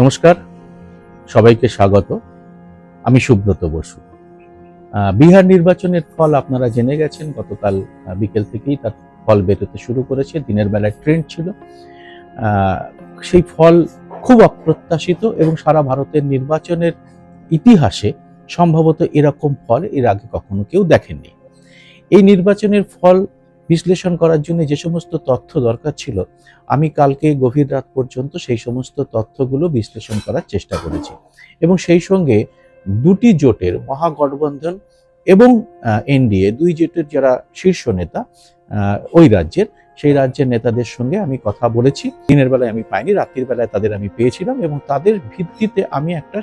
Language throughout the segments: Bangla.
নমস্কার, সবাইকে স্বাগত। আমি সুব্রত বসু। বিহার নির্বাচনের ফল আপনারা জেনে গেছেন, গতকাল বিকেল থেকেই তার ফল বেরোতে শুরু করেছে, দিনের বেলায় ট্রেন্ড ছিল। সেই ফল খুব অপ্রত্যাশিত এবং সারা ভারতের নির্বাচনের ইতিহাসে সম্ভবত এরকম ফল এর আগে কখনো কেউ দেখেননি। এই নির্বাচনের ফল বিশ্লেষণ করার জন্য যে সমস্ত তথ্য দরকার ছিল, আমি কালকে গভীর রাত পর্যন্ত সেই সমস্ত তথ্যগুলো বিশ্লেষণ করার চেষ্টা করেছি। এবং সেই সঙ্গে দুটি জোটের মহাগঠবন্ধন এবং এনডিএ, দুই জোটের যারা শীর্ষ নেতা ওই রাজ্যের সেই রাজ্যের নেতাদের সঙ্গে আমি কথা বলেছি। দিনের বেলায় আমি পাইনি রাত্রির বেলায় তাদের আমি পেয়েছিলাম এবং তাদের ভিত্তিতে আমি একটা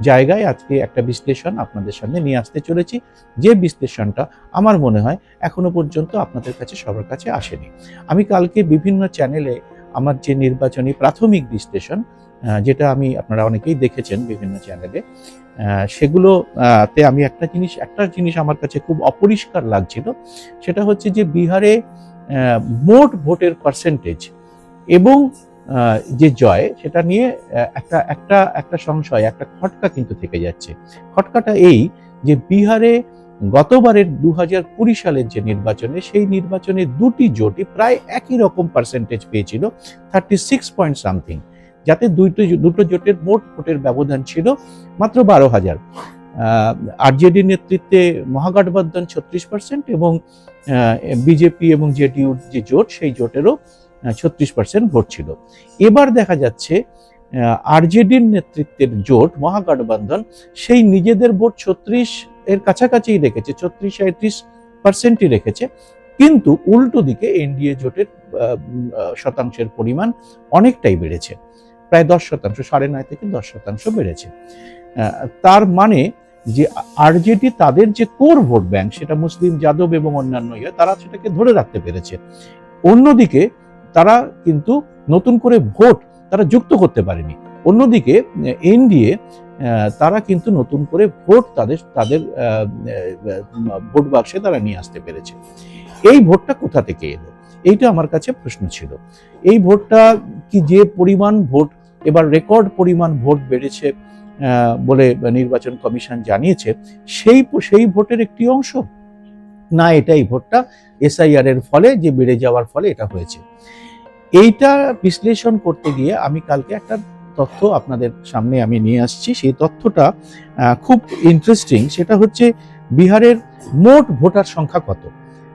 জায়গায় আজকে একটা বিশ্লেষণ আপনাদের সামনে নিয়ে আসতে চলেছি। যে বিশ্লেষণটা আমার মনে হয় এখনও পর্যন্ত আপনাদের কাছে সবার কাছে আসেনি। আমি কালকে বিভিন্ন চ্যানেলে আমার যে নির্বাচনী প্রাথমিক বিশ্লেষণ যেটা আমি আপনারা অনেকেই দেখেছেন বিভিন্ন চ্যানেলে আহ, সেগুলো তে আমি একটা জিনিস একটা জিনিস আমার কাছে খুব অপরিষ্কার লাগছিল। সেটা হচ্ছে যে বিহারে মোট ভোটের পার্সেন্টেজ এবং যে জয়, সেটা নিয়ে একটা একটা একটা সংশয়, একটা খটকা কিন্তু থেকে যাচ্ছে। খটকাটা এই যে বিহারে গতবারের দু হাজার কুড়ি সালের যে নির্বাচনে, সেই নির্বাচনে দুটি জোটই প্রায় একই রকম পার্সেন্টেজ পেয়েছিল থার্টি সিক্স পয়েন্ট সামথিং যাতে দুটো দুটো জোটের মোট ভোটের ব্যবধান ছিল মাত্র বারো হাজার। আরজেডি নেতৃত্বে মহাগঠবন্ধন ছত্রিশ পার্সেন্ট এবং বিজেপি এবং জেডিইউর যে জোট, সেই জোটেরও ছত্রিশ পার্সেন্ট ভোট ছিল। এবার দেখা যাচ্ছে আরজেডির নেতৃত্বের জোট, মহাগঠবন্ধন, সেই নিজেদের ভোট ছত্রিশ এর কাছাকাছি রেখেছে, ছত্রিশ সাঁত্রিশ পার্সেন্টই রেখেছে। কিন্তু উল্টো দিকে এনডিএ জোটের শতাংশের পরিমাণ অনেকটাই বেড়েছে। প্রায় দশ শতাংশ, সাড়ে নয় থেকে দশ শতাংশ বেড়েছে। তার মানে যে আরজেডি তাদের যে কোর ভোট ব্যাংক, সেটা মুসলিম, যাদব এবং অন্যান্য ইয়ে তারা সেটাকে ধরে রাখতে পেরেছে। অন্যদিকে তারা কিন্তু নতুন করে ভোট তারা যুক্ত করতে পারেনি। অন্যদিকে, এনডিএ তারা কিন্তু নতুন করে ভোট তাদের তাদের ভোট বাক্সে তারা নিয়ে আসতে পেরেছে। এই ভোটটা কোথা থেকে এলো? এইটা আমার কাছে প্রশ্ন ছিল। এই ভোটটা কি যে পরিমাণ ভোট, এবার রেকর্ড পরিমাণ ভোট বেড়েছে বলে নির্বাচন কমিশন জানিয়েছে, সেই সেই ভোটের একটি অংশ। না এটা এই ভোটটা, এসআইআর এর ফলে, যে বেড়ে যাওয়ার ফলে এটা হয়েছে। এইটা বিশ্লেষণ করতে গিয়ে আমি কালকে একটা তথ্য আপনাদের সামনে আমি নিয়ে আসছি। সেই তথ্যটা খুব ইন্টারেস্টিং সেটা হচ্ছে বিহারের মোট ভোটার সংখ্যা কত?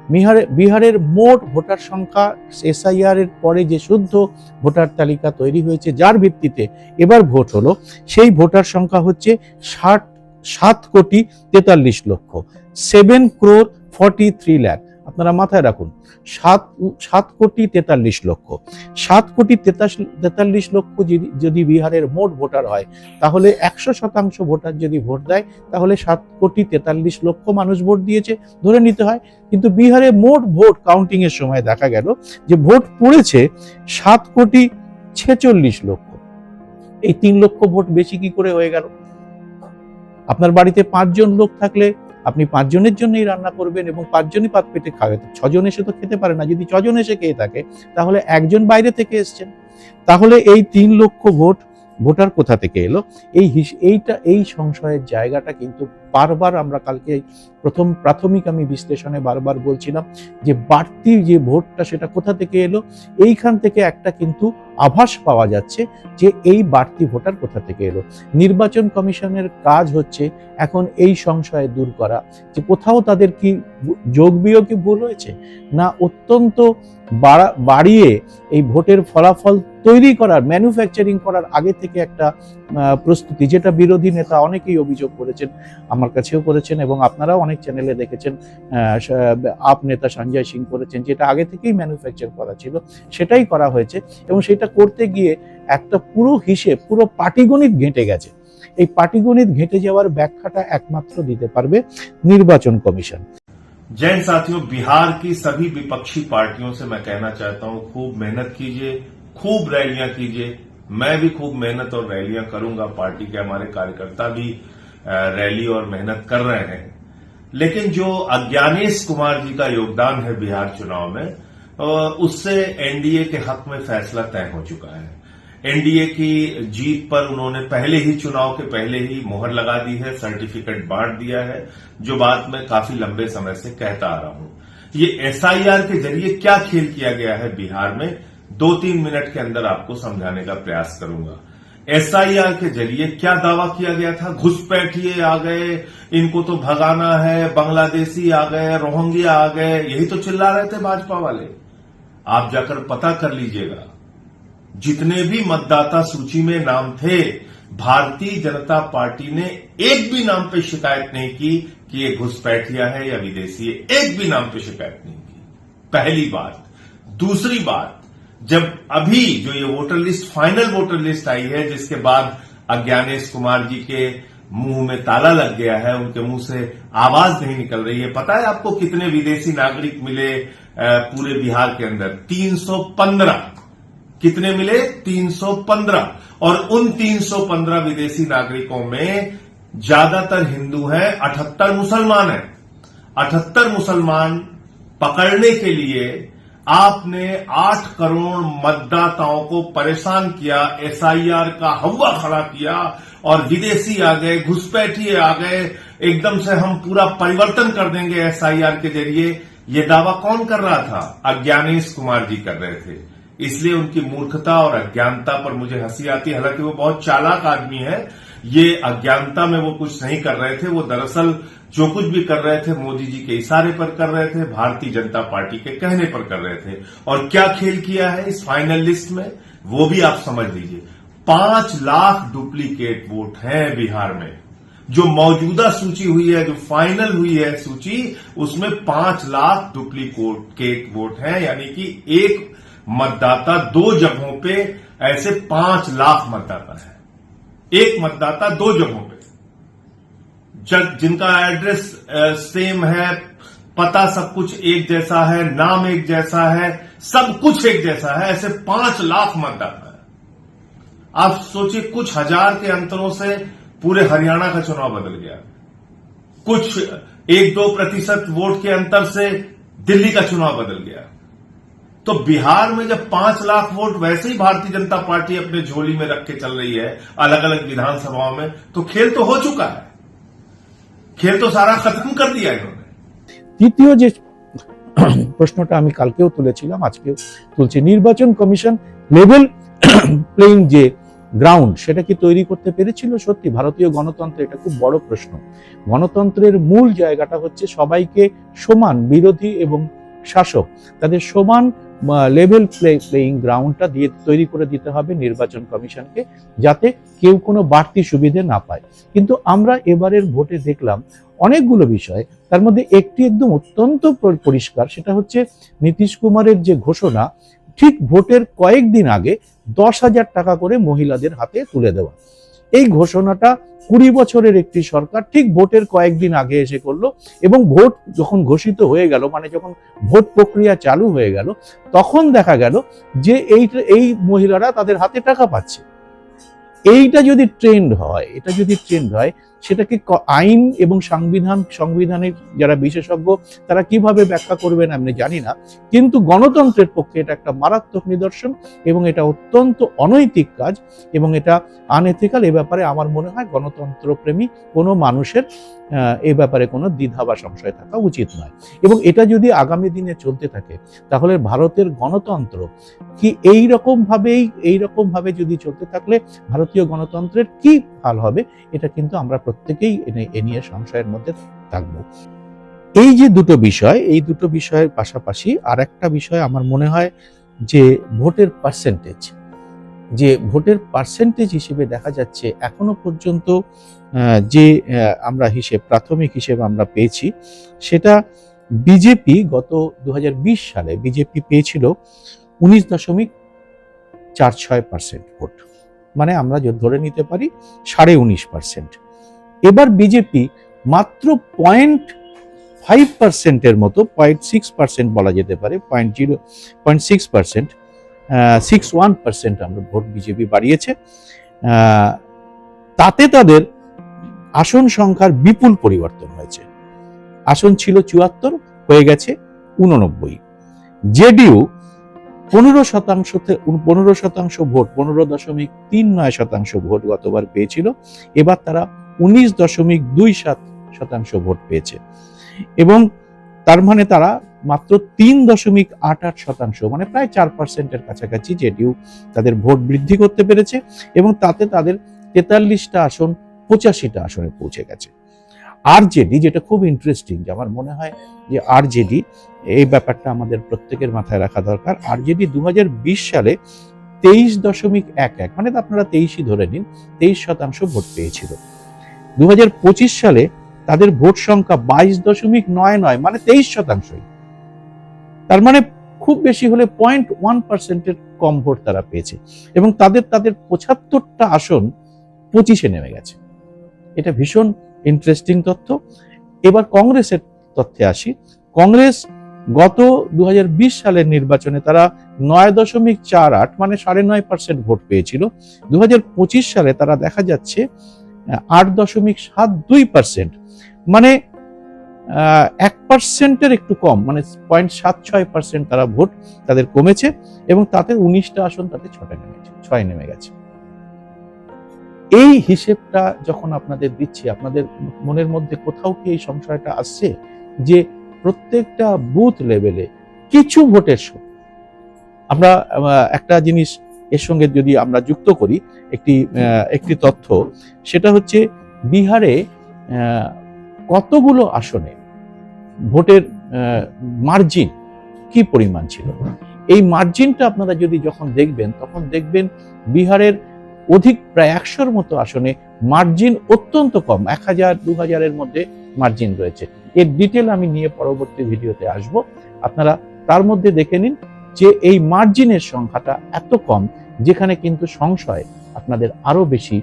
বিহারে বিহারের মোট ভোটার সংখ্যা এসআইআর এর পরে যে শুদ্ধ ভোটার তালিকা তৈরি হয়েছে, যার ভিত্তিতে এবার ভোট হলো, সেই ভোটার সংখ্যা হচ্ছে ষাট সাত কোটি তেতাল্লিশ লক্ষ। Seven crore forty three lakh আপনারা মাথায় রাখুন, সাত সাত কোটি তেতাল্লিশ লক্ষ। সাত কোটি তেতাল্লিশ লক্ষ যদি যদি বিহারের মোট ভোটার হয়, তাহলে একশো শতাংশ ভোটার যদি ভোট দেয়, তাহলে সাত কোটি তেতাল্লিশ লক্ষ মানুষ ভোট দিয়েছে, ধরে নিতে হয়। কিন্তু বিহারে মোট ভোট কাউন্টিং এর সময় দেখা গেল যে ভোট পড়েছে সাত কোটি ছেচল্লিশ লক্ষ। এই তিন লক্ষ ভোট বেশি কি করে হয়ে গেল? আপনার বাড়িতে পাঁচজন লোক থাকলে আপনি পাঁচজনের জন্যই রান্না করবেন এবং পাঁচজনই পাত পেটে খাবে। ছজন এসে তো খেতে পারে না। যদি ছজন এসে খেয়ে থাকে, তাহলে একজন বাইরে থেকে এসছেন। তাহলে এই তিন লক্ষ ভোট ভোটার কোথা থেকে এলো? এই এইটা, এই সংশয়ের জায়গাটা কিন্তু বারবার আমরা কালকে প্রথম, প্রাথমিক আমি বিশ্লেষণে বারবার বলছিলাম যে বাড়তি যে ভোটটা সেটা কোথা থেকে এলো? এইখান থেকে একটা কিন্তু আভাস পাওয়া যাচ্ছে যে এই বাড়তি ভোটার কোথা থেকে এলো? নির্বাচন কমিশনের কাজ হচ্ছে এখন এই সংশয় দূর করা যে কোথাও তাদের কি যোগ বিয়োগে ভুল হয়েছে? না অত্যন্ত বাড়া- বাড়িয়ে এই ভোটের ফলাফল তৈরি করার ম্যানুফ্যাকচারিং করার আগে থেকে একটা আহ, প্রস্তুতি যেটা বিরোধী নেতা অনেকেই অভিযোগ করেছেন আমার কাছেও করেছেন এবং আপনারাও অনেক চ্যানেলে দেখেছেন আহ, স- আপ নেতা সঞ্জয় সিং করেছেন যেটা আগে থেকেই ম্যানুফ্যাকচার করা ছিল সেটাই করা হয়েছে এবং সেটা করতে গিয়ে একটা পুরো হিসেব পুরো পাটিগণিত ঘেঁটে গেছে এই পাটিগণিত ঘেঁটে যাওয়ার ব্যাখ্যাটা একমাত্র দিতে পারবে নির্বাচন কমিশন जैन साथियों बिहार की सभी विपक्षी पार्टियों से मैं कहना चाहता हूं खूब मेहनत कीजिए खूब रैलियाँ कीजिए। मैं भी खूब मेहनत और रैलियाँ करूँगा। पार्टी के हमारे कार्यकर्ता भी रैली और मेहनत कर रहे हैं। लेकिन जो अज्ञानेश कुमार जी का योगदान है बिहार चुनाव में उससे एनडीए के हक में फैसला तय हो चुका है। एनडीए की जीत पर उन्होंने पहले ही, चुनाव के पहले ही मोहर लगा दी है, सर्टिफिकेट बांट दिया है, जो बात मैं काफ़ी लंबे समय से कहता आ रहा हूँ। ये एसआईआर के ज़रिए क्या खेल किया गया है बिहार में? दो तीन मिनट के अंदर आपको समझाने का प्रयास करूँगा। एसआईआर के ज़रिए क्या दावा किया गया था? घुसपैठिए आ गए, इनको तो भगाना है, बांग्लादेशी आ गए, रोहिंग्या आ गए, यही तो चिल्ला रहे थे भाजपा वाले। आप जाकर पता कर लीजिएगा, जितने भी मतदाता सूची में नाम थे, भारतीय जनता पार्टी ने एक भी नाम पे शिकायत नहीं की कि ये घुसपैठिया है या विदेशी है। एक भी नाम पे शिकायत नहीं की। पहली बात। दूसरी बात जब अभी जो ये voter list final voter list आई है, जिसके बाद अज्ञानेश कुमार जी के मुँह में ताला लग गया है, उनके मुँह से आवाज़ नहीं निकल रही है। पता है आपको कितने विदेशी नागरिक मिले पूरे बिहार के अंदर? 315 कितने मिले? 315 और उन 315 विदेशी नागरिकों में ज़्यादातर हिंदू हैं 78 मुसलमान हैं। 78 मुसलमान पकड़ने के लिए आपने आठ करोड़ मतदाताओं को परेशान किया, एसआईआर का हवा खड़ा किया और विदेशी आ गए, घुसपैठिए आ गए, एकदम से हम पूरा परिवर्तन कर देंगे एसआईआर के ज़रिए। ये दावा कौन कर रहा था? अज्ञानेश कुमार जी कर रहे थे। इसलिए उनकी मूर्खता और अज्ञानता पर मुझे हँसी आती हालाँकि वो बहुत चालाक आदमी है ये अज्ञानता में वो कुछ नहीं कर रहे थे, वो दरअसल जो कुछ भी कर रहे थे, मोदी जी के इशारे पर कर रहे थे, भारतीय जनता पार्टी के कहने पर कर रहे थे। और क्या खेल किया है इस फाइनल लिस्ट में? वो भी आप समझ लीजिए। पाँच लाख डुप्लीकेट वोट हैं बिहार में। जो मौजूदा सूची हुई है, जो फाइनल हुई है सूची, उसमें पाँच लाख डुप्लीकेट वोट हैं, यानी कि एक मतदाता दो जगहों पे ऐसे पाँच लाख मतदाता है। एक मतदाता दो जगहों पे। जिनका एड्रेस सेम है, पता सब कुछ एक जैसा है, नाम एक जैसा है, सब कुछ एक जैसा है, ऐसे पाँच लाख मतदाता है। आप सोचिए, कुछ हज़ार के अंतरों से पूरे हरियाणा का चुनाव बदल गया। कुछ एक दो प्रतिशत वोट के अंतर से दिल्ली का चुनाव बदल गया। तो बिहार में जब पांच लाख वोट वैसे ही भारतीय जनता पार्टी अपने झोली में रख के चल रही है अलग अलग विधानसभाओं में तो खेल तो हो चुका है खेल तो सारा खत्म कर दिया इन्होंने তৃতীয় যে প্রশ্নটা আমি কালকেও তুলেছিলাম আজকেও তুলছি নির্বাচন কমিশন লেভেল প্লেইং যে গ্রাউন্ড সেটা কি তৈরি করতে পেরেছিল সত্যি ভারতীয় গণতন্ত্র এটা খুব বড় প্রশ্ন গণতন্ত্রের মূল জায়গাটা হচ্ছে সবাইকে সমান বিরোধী এবং শাসক তাদের সমান লেভেল প্লে প্লেইং গ্রাউন্ডটা দিয়ে তৈরি করে দিতে হবে নির্বাচন কমিশনকে যাতে কেউ কোনো বাড়তি সুবিধে না পায়। কিন্তু আমরা এবারের ভোটে দেখলাম অনেকগুলো বিষয়, তার মধ্যে একটি একদম অত্যন্ত পরিষ্কার, সেটা হচ্ছে নীতিশ কুমারের যে ঘোষণা, ঠিক ভোটের কয়েকদিন আগে দশ হাজার টাকা করে মহিলাদের হাতে তুলে দেওয়া। এই ঘোষণাটা কুড়ি বছরের একটি সরকার ঠিক ভোটের কয়েকদিন আগে এসে করল এবং ভোট যখন ঘোষিত হয়ে গেল মানে যখন ভোট প্রক্রিয়া চালু হয়ে গেল, তখন দেখা গেল যে এই এই মহিলারা তাদের হাতে টাকা পাচ্ছে। এইটা যদি ট্রেন্ড হয়, এটা যদি ট্রেন্ড হয় সেটাকে আইন এবং সংবিধান, সংবিধানের যারা বিশেষজ্ঞ, তারা কীভাবে ব্যাখ্যা করবেন আমি জানি না। কিন্তু গণতন্ত্রের পক্ষে এটা একটা মারাত্মক নিদর্শন এবং এটা অত্যন্ত অনৈতিক কাজ এবং এটা আনএথিক্যাল এ ব্যাপারে আমার মনে হয় গণতন্ত্রপ্রেমী কোনো মানুষের এ ব্যাপারে কোনো দ্বিধা বা সংশয় থাকা উচিত নয়। এবং এটা যদি আগামী দিনে চলতে থাকে, তাহলে ভারতের গণতন্ত্র কি এই রকম ভাবেই এই যদি চলতে থাকলে ভারতীয় গণতন্ত্রের কি হাল হবে, এটা কিন্তু আমরা প্রত্যেকেই এ নিয়ে সংশয়ের মধ্যে থাকব। এই যে দুটো বিষয়, এই দুটো বিষয়ের পাশাপাশি আর একটা বিষয় আমার মনে হয় যে ভোটের পার্সেন্টেজ যে ভোটের পার্সেন্টেজ হিসেবে দেখা যাচ্ছে এখনও পর্যন্ত যে আমরা হিসেব, প্রাথমিক হিসেব আমরা পেয়েছি, সেটা বিজেপি গত দু হাজার বিশ সালে বিজেপি পেয়েছিল উনিশ দশমিক চার ছয় পার্সেন্ট ভোট। মানে আমরা ধরে নিতে পারি সাড়ে উনিশ পার্সেন্ট এবার বিজেপি মাত্র পয়েন্ট ফাইভ পার্সেন্টের মতো পয়েন্ট সিক্স পার্সেন্ট বলা যেতে পারে point zero point six percent six one percent আমরা ভোট বিজেপি বাড়িয়েছে। তাতে তাদের আসন সংখ্যার বিপুল পরিবর্তন হয়েছে। আসন ছিল চুয়াত্তর, হয়ে গেছে উননব্বই জেডিউ পনেরো শতাংশ পনেরো শতাংশ ভোট, পনেরো দশমিক তিন নয় শতাংশ ভোট গতবার পেয়েছিল। এবার তারা উনিশ দশমিক দুই সাত শতাংশ ভোট পেয়েছে। এবং তার মানে তারা মাত্র তিন দশমিক আট আট শতাংশ মানে প্রায় চার পার্সেন্টের কাছাকাছি জেডিইউ তাদের ভোট বৃদ্ধি করতে পেরেছে এবং তাতে তাদের তেতাল্লিশটা আসন, পঁচাশিটা আসনে পৌঁছে গেছে। আর জেডি যেটা খুব ইন্টারেস্টিং যে আমার মনে হয় যে আর জেডি এই ব্যাপারটা আমাদের প্রত্যেকের মাথায় রাখা দরকার। আর জেডি দু হাজার বিশ সালে তেইশ দশমিক এক এক মানে আপনারা তেইশই ধরে নিন, তেইশ শতাংশ ভোট পেয়েছিল। দু হাজার পঁচিশ সালে তাদের ভোট সংখ্যা বাইশ দশমিক নয় নয় মানে তেইশ শতাংশই। তার মানে খুব বেশি হলে পয়েন্ট ওয়ান পার্সেন্টের কম ভোট তারা পেয়েছে। এবং তাদের তাদের পঁচাত্তরটা আসন পঁচিশে নেমে গেছে। এটা ভীষণ ইন্টারেস্টিং তথ্য। এবার কংগ্রেসের তথ্যে আসি। কংগ্রেস গত দু হাজার বিশ সালের নির্বাচনে তারা নয় দশমিক চার আট মানে সাড়ে নয় পার্সেন্ট ভোট পেয়েছিল। দু হাজার পঁচিশ সালে তারা দেখা যাচ্ছে আট দশমিক সাত দুই পার্সেন্ট মানে এক পার্সেন্টের একটু কম মানে পয়েন্ট সাত ছয় পার্সেন্ট তারা ভোট তাদের কমেছে এবং তাতে উনিশটা আসন তাতে ছটা নেমেছে, ছয় নেমে গেছে। এই হিসেবটা যখন আপনাদের দিচ্ছি, আপনাদের মনের মধ্যে কোথাও কি এই সংশয়টা আসছে যে প্রত্যেকটা বুথ লেভেলে কিছু ভোটের আমরা একটা জিনিস এর সঙ্গে যদি আমরা যুক্ত করি, একটি একটি তথ্য, সেটা হচ্ছে বিহারে কতগুলো আসনে ভোটের মার্জিন কি পরিমাণ ছিল? এই মার্জিনটা আপনারা যদি যখন দেখবেন, তখন দেখবেন বিহারের অধিক প্রায় একশোর মতো আসনে মার্জিন অত্যন্ত কম, এক হাজার, দু হাজারের মধ্যে মার্জিন রয়েছে। এর ডিটেল আমি নিয়ে পরবর্তী ভিডিওতে আসব। আপনারা তার মধ্যে দেখে নিন যে এই মার্জিনের সংখ্যাটা এত কম যেখানে কিন্তু সংশয় আপনাদের আরও বেশি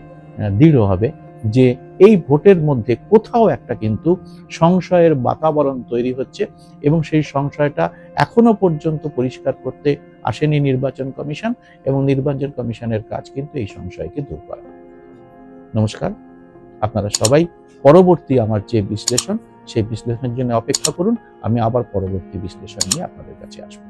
দৃঢ় হবে যে এই ভোটের মধ্যে কোথাও একটা কিন্তু সংশয়ের বাতাবরণ তৈরি হচ্ছে এবং সেই সংশয়টা এখনও পর্যন্ত পরিষ্কার করতে আসেনি নির্বাচন কমিশন এবং নির্বাচন কমিশনের কাজ কিন্তু এই সংশয়কে দূর করা। নমস্কার। আপনারা সবাই পরবর্তী আমার যে বিশ্লেষণ, সেই বিশ্লেষণের জন্য অপেক্ষা করুন। আমি আবার পরবর্তী বিশ্লেষণ নিয়ে আপনাদের কাছে আসব।